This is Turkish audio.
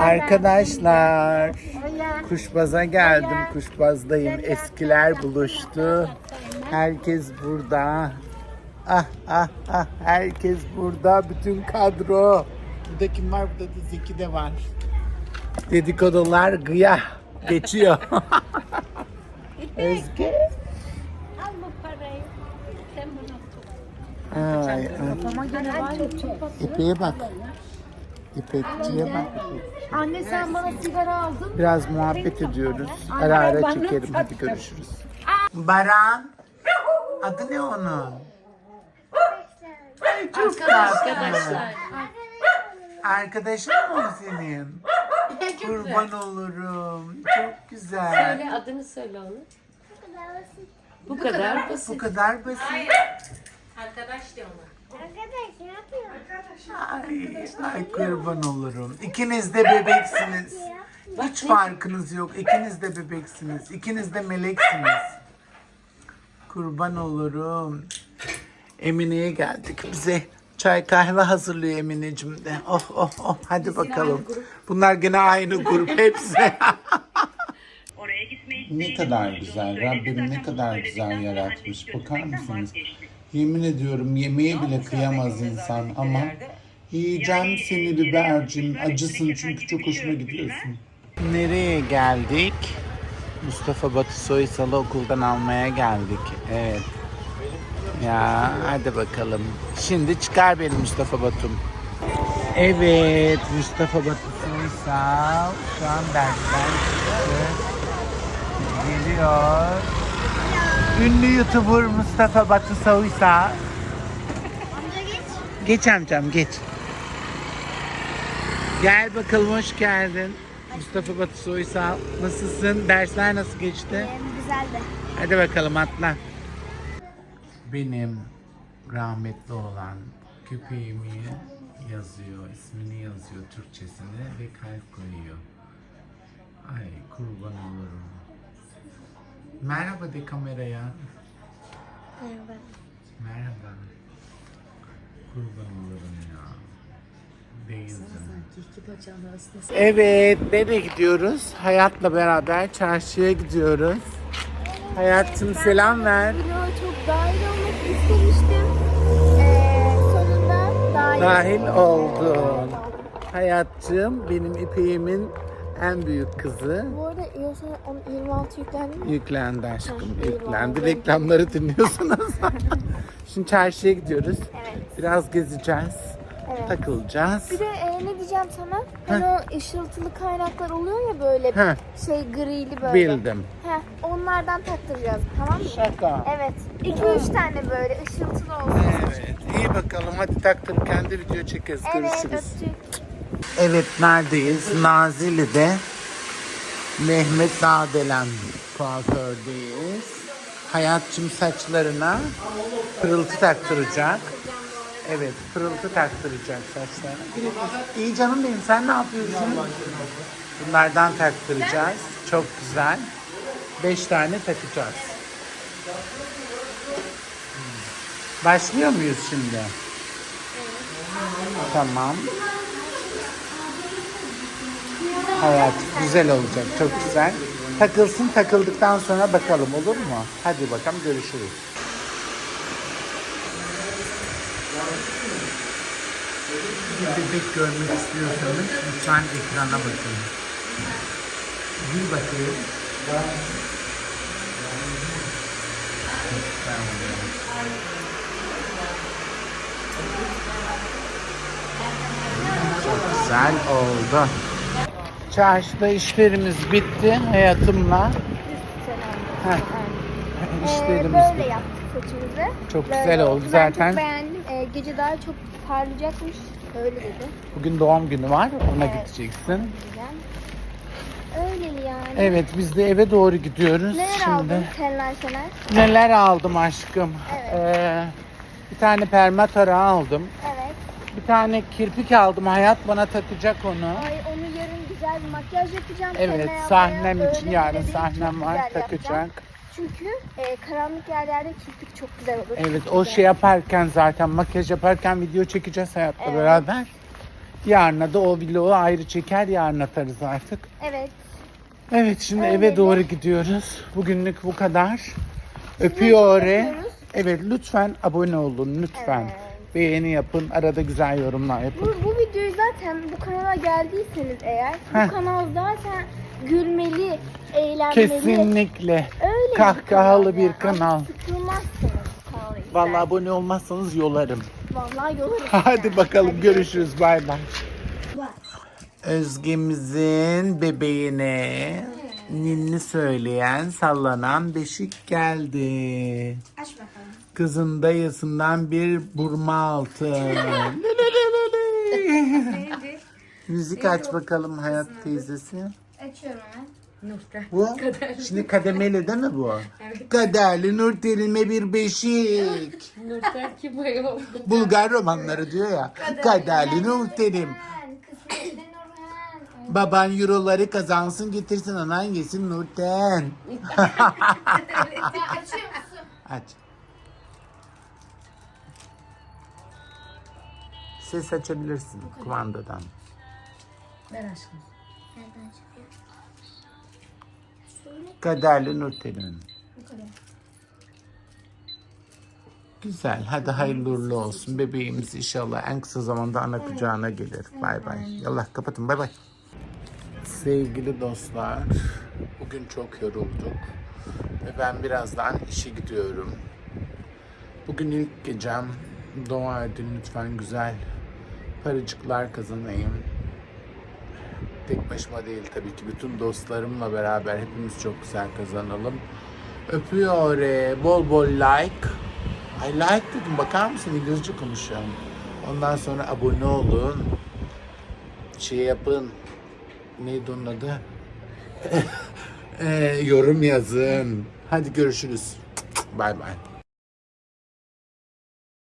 Arkadaşlar Kuşbaz'a geldim. Kuşbaz'dayım. Eskiler buluştu. Herkes burada. Ah ah ah herkes burada. Bütün kadro. Burada kim var? Burada da Zeki de var. Dedikodular gıya geçiyor. Özge. Al bu parayı. Sen bunu Ay, ay. Ama gene var çok bak. İpekçiye bak. Anne sen bana sigara aldın. Biraz muhabbet ediyoruz. Ara ara çekerim. Hadi görüşürüz. Baran. Adı ne onun? Çok. Arkadaşlar. Arkadaşın mı o senin? Kurban olurum. Çok güzel. Söyle adını söyle onu. Bu kadar Bu basit. kadar basit. Arkadaş de ona. Ay, ay kurban olurum. İkiniz de bebeksiniz. Hiç farkınız yok. İkiniz de bebeksiniz. İkiniz de meleksiniz. Kurban olurum. Emine'ye geldik. Bize çay kahve hazırlıyor Emineciğim de. Oh oh oh hadi bakalım. Bunlar gene aynı grup hepsi. Ne kadar güzel. Rabbim ne kadar güzel yaratmış. Bakar mısınız? Yemin ediyorum yemeğe bile kıyamaz insan ama yiyeceğim seni bibercim. Acısın çünkü çok hoşuma gidiyorsun. Nereye geldik? Mustafa Batı Soysal'ı okuldan almaya geldik. Evet. Ya hadi bakalım. Şimdi çıkar benim Mustafa Batum. Evet Mustafa Batı Soysal şu an dersten çıktı. Geliyor. Ünlü YouTuber Mustafa Batı Soysal. Geç amcam geç. Gel bakalım hoş geldin. Mustafa Batı Soysal. Nasılsın? Dersler nasıl geçti? Güzeldi. Hadi bakalım atla. Benim rahmetli olan köpeğimi yazıyor, ismini yazıyor Türkçesini ve kalp koyuyor. Ay kurban olurum. Merhaba de kameraya. Merhaba. Merhaba. Kurban olurum ya. Değildim. Evet, nereye gidiyoruz? Hayat'la beraber çarşıya gidiyoruz. Hayat'cığım selam ver. Çok dahil olmak istemiştim. Ee, sonunda dahil, Dahil oldun. Hayat'cığım benim İpek'imin en büyük kızı. Bu arada iOS'a 26 yüklendi mi? Yüklendi aşkım, Ha, yüklendi. eyvallah. Reklamları dinliyorsunuz. Şimdi çarşıya gidiyoruz. Evet. Biraz gezeceğiz, Evet. takılacağız. Bir de e, ne diyeceğim sana? Hani o ışıltılı kaynaklar oluyor ya böyle Heh. şey grili böyle. Bildim. Heh, onlardan taktıracağız tamam mı? Şaka. Evet. 2-3 tane böyle ışıltılı olsun. Evet, iyi bakalım. Hadi taktırıp kendi video çekeriz. Evet Görüşürüz. öptük. Evet neredeyiz? Nazilli'de Mehmet Nadelen kuafördeyiz. Hayatçım saçlarına pırıltı taktıracak. Evet pırıltı taktıracak saçlarına. İyi canım benim sen ne yapıyorsun? Bunlardan taktıracağız. Çok güzel. Beş tane takacağız. Başlıyor muyuz şimdi? Tamam. Hayat güzel olacak, çok güzel. Takılsın, takıldıktan sonra bakalım olur mu? Hadi bakalım görüşürüz. Bir bebek görmek istiyorsanız lütfen ekrana bakın. Gül bakayım. Çok güzel oldu. Çarşıda işlerimiz bitti hayatımla. Heh. Ee, İşlerimiz böyle bitti. yaptık saçımızı. Çok Böyle güzel oldu Ben zaten. çok beğendim. Ee, gece daha çok parlayacakmış. Öyle dedi. Bugün doğum günü var. Ona Evet. gideceksin. Güzel. Öyle yani. Evet biz de eve doğru gidiyoruz Neler şimdi. aldın Seller Sener? Neler aldım aşkım? Evet. Ee, bir tane permatara aldım. Evet. Bir tane kirpik aldım. Hayat bana takacak onu. Ay güzel bir makyaj yapacağım. Evet sahnem Böyle için bir yarın sahnem var yapacağım. takacak. Çünkü e, karanlık yerlerde kirpik çok güzel olur. Evet Çok o güzel. şey yaparken zaten makyaj yaparken video çekeceğiz hayatla Evet. beraber. Yarına da o vlogu ayrı çeker yarın atarız artık. Evet. Evet şimdi Öyle eve de. doğru gidiyoruz. Bugünlük bu kadar. Öpüyor. Evet lütfen abone olun lütfen. Evet. Beğeni yapın. Arada güzel yorumlar yapın. Bu, bu videoyu zaten bu kanala geldiyseniz eğer Heh. bu kanal zaten gülmeli, eğlenmeli. Kesinlikle. Öyle Kahkahalı bir kanal. Sıkılmazsınız. Vallahi abone olmazsanız yolarım. Vallahi yolarım. Hadi bakalım Hadi görüşürüz. Bay bay. Özgemizin bebeğine ninni söyleyen sallanan beşik geldi. Aç bakalım. Kızın dayısından bir burma Müzik aç bakalım hayat teyzesi. Açıyorum hemen. Bu şimdi kademeli değil mi bu? Kaderli Nurtelin'e bir beşik. Nurten kim ayol? Bulgar romanları diyor ya. Kaderli. Nurhan, kısmetli Nurhan. Baban euroları kazansın getirsin anan yesin Nurten. Açıyor musun? Aç. Ses açabilirsin kumandadan. Ver aşkım. Nereden çıkıyor? Söyle. Kaderli Nurten'in. Bu kadar. Güzel. Hadi hayırlı uğurlu olsun. Bebeğimiz inşallah en kısa zamanda ana kucağına gelir. Bay bay. Yallah kapatın. Bay bay. Sevgili dostlar, bugün çok yorulduk ve ben birazdan işe gidiyorum. Bugün ilk gecem. Dua edin lütfen güzel paracıklar kazanayım. Tek başıma değil tabii ki bütün dostlarımla beraber hepimiz çok güzel kazanalım. Öpüyor. Bol bol like. I like dedim. Bakar mısın? İngilizce konuşuyorum. Ondan sonra abone olun. Şey yapın. Neydi onun adı? e, yorum yazın. Hadi görüşürüz. Bay bay.